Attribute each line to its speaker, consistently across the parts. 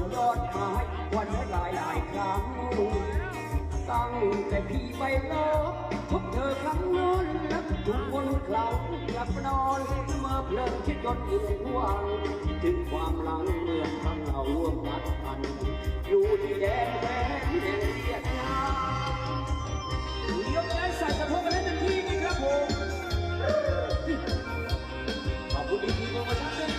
Speaker 1: นยอดไม้วันหลายหลายครั้งตั้งแต่พี่ไปรอพบเธอครั้งนั้นแล้วทุกคนเคล้ากลับนอนเมื่อเพลิงคิดจนอิ่มวังถึงความหลังเมื่อครั้งเราร่วมรัดพัน อยู่ที่แดนแดนแดนเวียดนาม
Speaker 2: ยกย้าใส่สะโพกกันให้เต็มที่นี่ครับผมขอบคุณดีทีโปรโมชั่นด้วย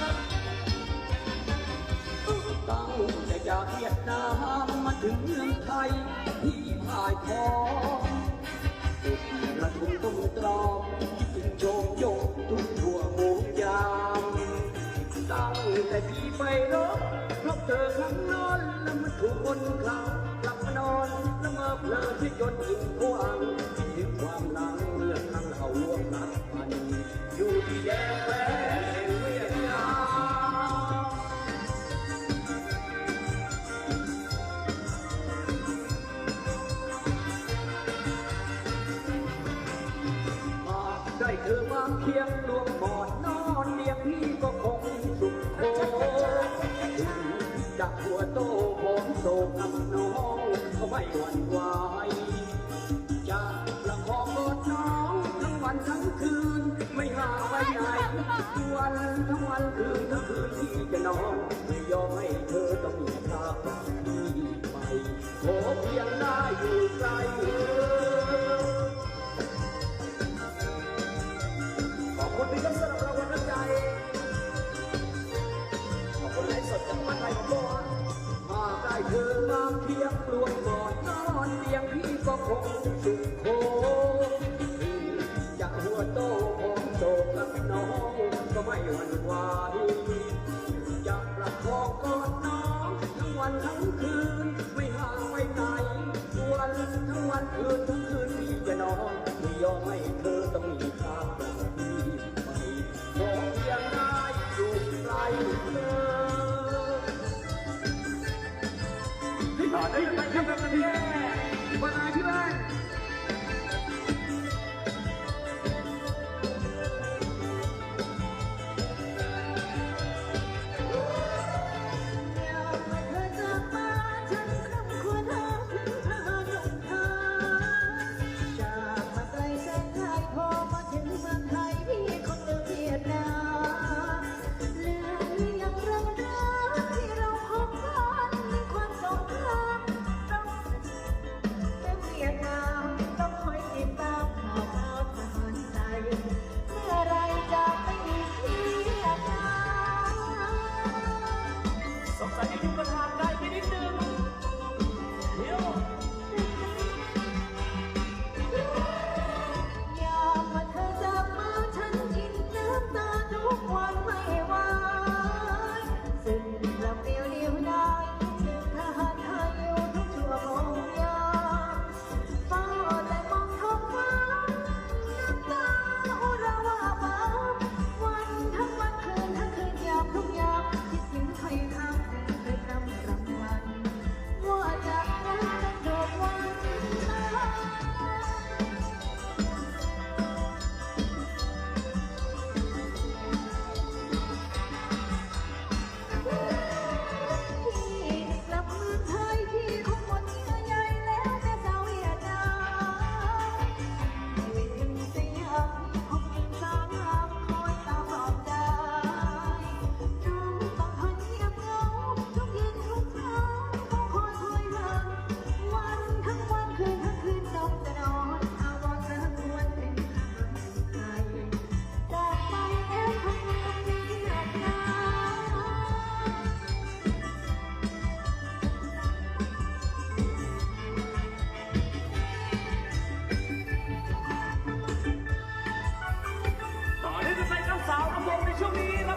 Speaker 1: จากเวียดนามมาถึงเมืองไทยที่พายพองสุดระทมตุ้มตรอมจึงโยมโยกทุกทั่วหมู่ยามตั้งแต่พี่ไปรบเพราะเธอขังนอนแล้วมันถูกบนเขากลับมานอนแล้วมาเพลิดเพลินอิ่มกว้ เธอมเคียงรวมอดนอนเลี้ยงพี่ก็คงสุขโคถึงจากหัวโตผมโศกกับน้องก็ไม่หวั่นไหวจะประคองกอดน้องทั้งวันทั้งคืน ไม่ห่างไปไหนทุกวันทั้งวันคืนทั้งคืนที่จะนอนไม่ยอมให้เธอต้องมีพาพี่ไปขอเพียงได้อยู่ใกล้
Speaker 2: ห
Speaker 1: to me.